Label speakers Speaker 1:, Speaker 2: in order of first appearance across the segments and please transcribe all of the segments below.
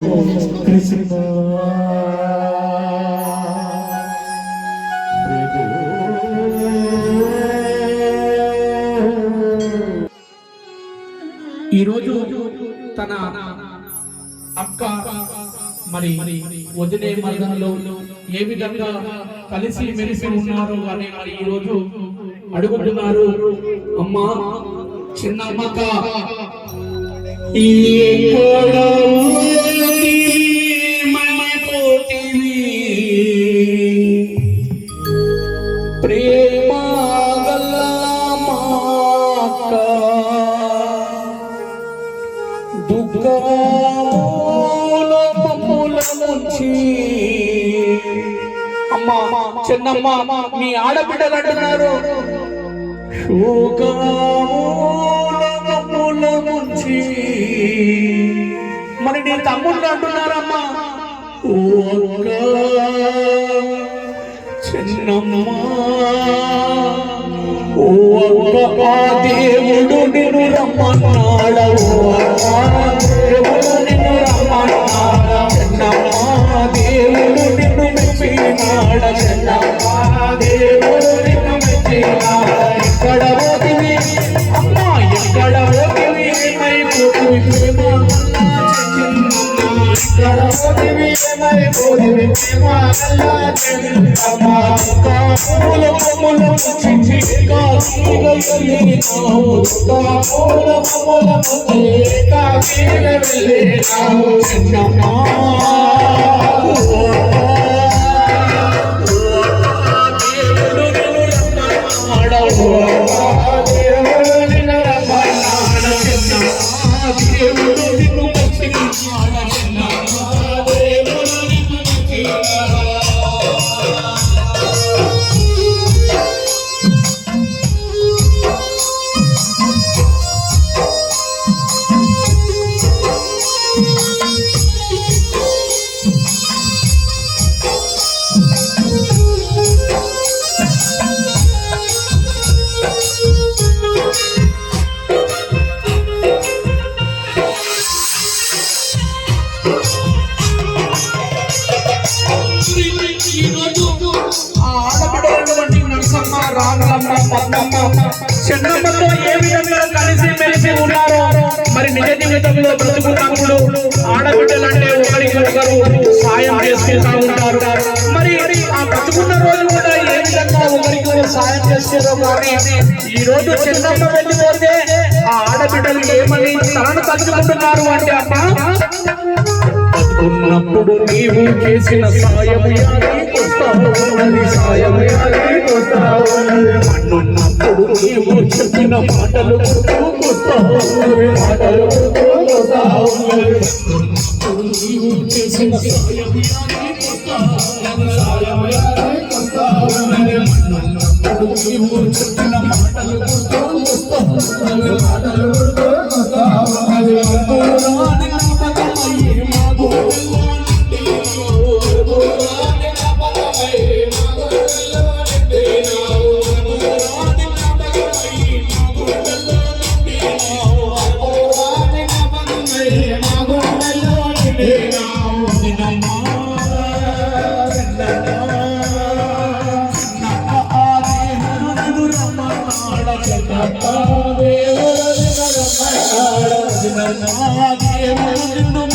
Speaker 1: కృష్ణ
Speaker 2: ఈరోజు తన అక్క మరి వదిలే మరణంలో ఏ విధంగా కలిసి మెలిసి ఉన్నారు అని మరి ఈరోజు అడుగుతున్నారు. అమ్మా చిన్నమ్మక ఎక్కడో చిన్నమ్మ మీ ఆడబిడ్డలు అంటున్నారు. శోకముల మమ్ముల ముంచి మరి నీ తమ్ముళ్ళు అంటున్నారమ్మా. ఓ అక్క ఓ అక్క దేవుడు నిన్ను రమ్మన్నాడవు దేవుడు నిన్ను రమ్మన్నాడ? చిన్నమ్మా దేవుడు నిన్ను మెచ్చినాడ చిన్నమ్మ దేవుడు పోతివి ఏమైపోతివి ప్రేమ అల్లా చిచి కాకిగా దేవుడు నిన్ను చిన్నమ్మతో ఏ విధంగా కలిసి మెలిసి ఉన్నారో మరి నిజ జీవితంలో బ్రతుకున్నప్పుడు ఆడబిడ్డలంటే ఒకరికి ఒకరు సాయం చేసుకుంటా ఉంటారు. మరి ఆ బ్రతుకున్న రోజు కూడా ఏ విధంగా ఒకరికి ఒకరు సాయం చేస్తారో కానీ ఈ రోజు చిన్నమ్మ వెళ్ళిపోతే ఆ ఆడబిడ్డలు ఏమని తనను తగ్గుకుంటున్నారు అంటే అమ్మ ఉన్నప్పుడు నీవు చేసిన సాయము యాదికొస్తావున్నది సాయము యాదికొస్తావున్నది మన్నున్నప్పుడు నీవు చెప్పిన మాటలు గుర్తుకొస్తావున్నవి మాటలు గుర్తుకొస్తావున్నవి ఉన్నప్పుడు నీవు చేసిన సాయము యాదికొస్తావున్నది సాయము యాదికొస్తావున్నది మన్నున్నప్పుడు నీవు చెప్పిన మాటలు గుర్తుకొస్తావున్నవి మాటలు Thank you.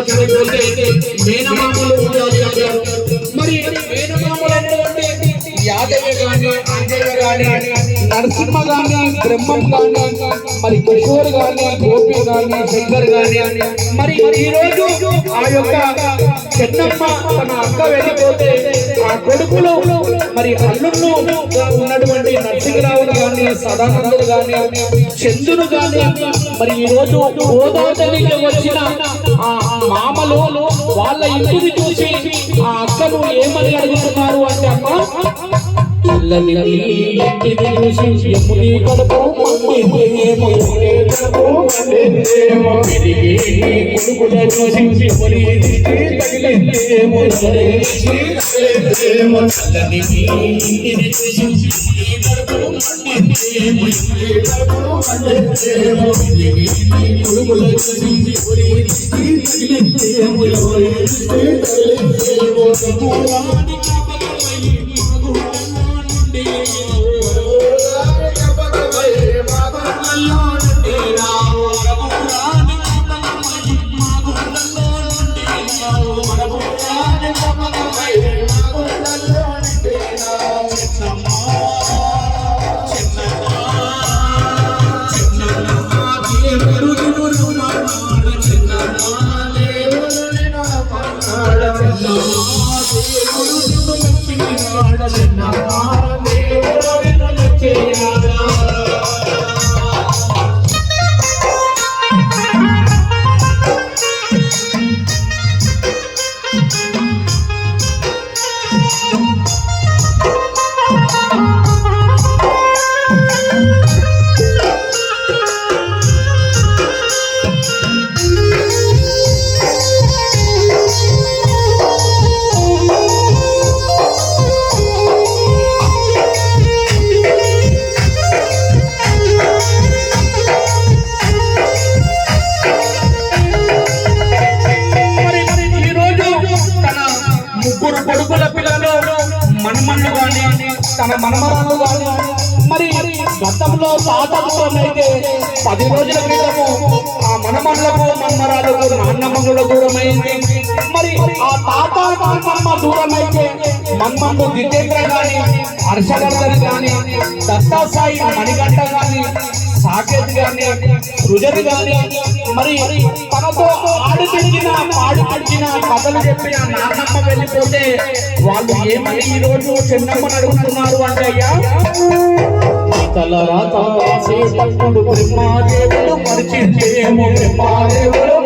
Speaker 2: కాసో చనిపోతే మేనమామలు ఉండాలి అంటారు మరి మేనమామలు గాని నరసింహ గాని బ్రహ్మం గాని మరి కిషోర్ గాని గోపి గాని శంకర్ గాని. మరి ఈ రోజు ఆ యొక్క చెన్నమ్మ తన అక్క వెళ్ళిపోతే ఆ కొడుకులు మరి అల్లుళ్ళు ఉన్నటువంటి నరసింహరావులు గాని సదానందులు గాని చంద్రుడు గాని మరి ఈ రోజు గోదావరికి వచ్చిన ఆ మామలు వాళ్ళ ఇంటిని చూసి ఆ అక్కను ఏమని అడుగుతున్నారు అంటే అమ్మ చల్లని నీ చూసి యముని కడుపు కొడుకుల చూసి యముని దిష్టి చల్లని నీ చూసి యముని కడుపు మండిందేమో, యముని oh తన మనమరాలు గాని మరి గతంలో తాతలతోనైతే పది రోజుల క్రితము ఆ మనమన్లకు మనమరాలకు నాన్నమ్మల దూరమైంది. మరి ఆ తాత నాన్నమ్మ దూరమైతే మన్మన్ను జితేంద్ర గాని హర్షవర్ధన్ గాని దత్తాసాయి మణిగంట గాని సాకేత్ గాని సృజన్ గాని మరి తనతో ఆడి పెరిగిన పాడి పెరిగిన కథలు చెప్పిన నాన్నమ్మ వెళ్ళిపోతే వాళ్ళు ఏమని ఈ రోజు చిన్నమ్మని అడుగుతున్నారు అంటే అయ్యా? తల రాత బ్రహ్మాదేవుడు మరిచిందేమో బ్రహ్మాదేవుడు మరిచిందేమో నిన్ను బ్రహ్మాదేవుడు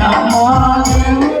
Speaker 2: బ్రహ్మాదేవుడు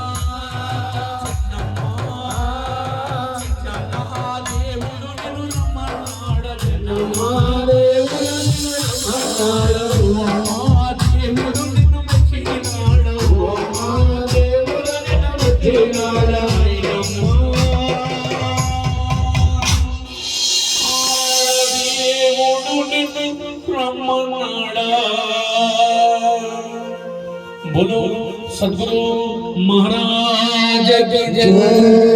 Speaker 2: सदगुरु महाराज जय।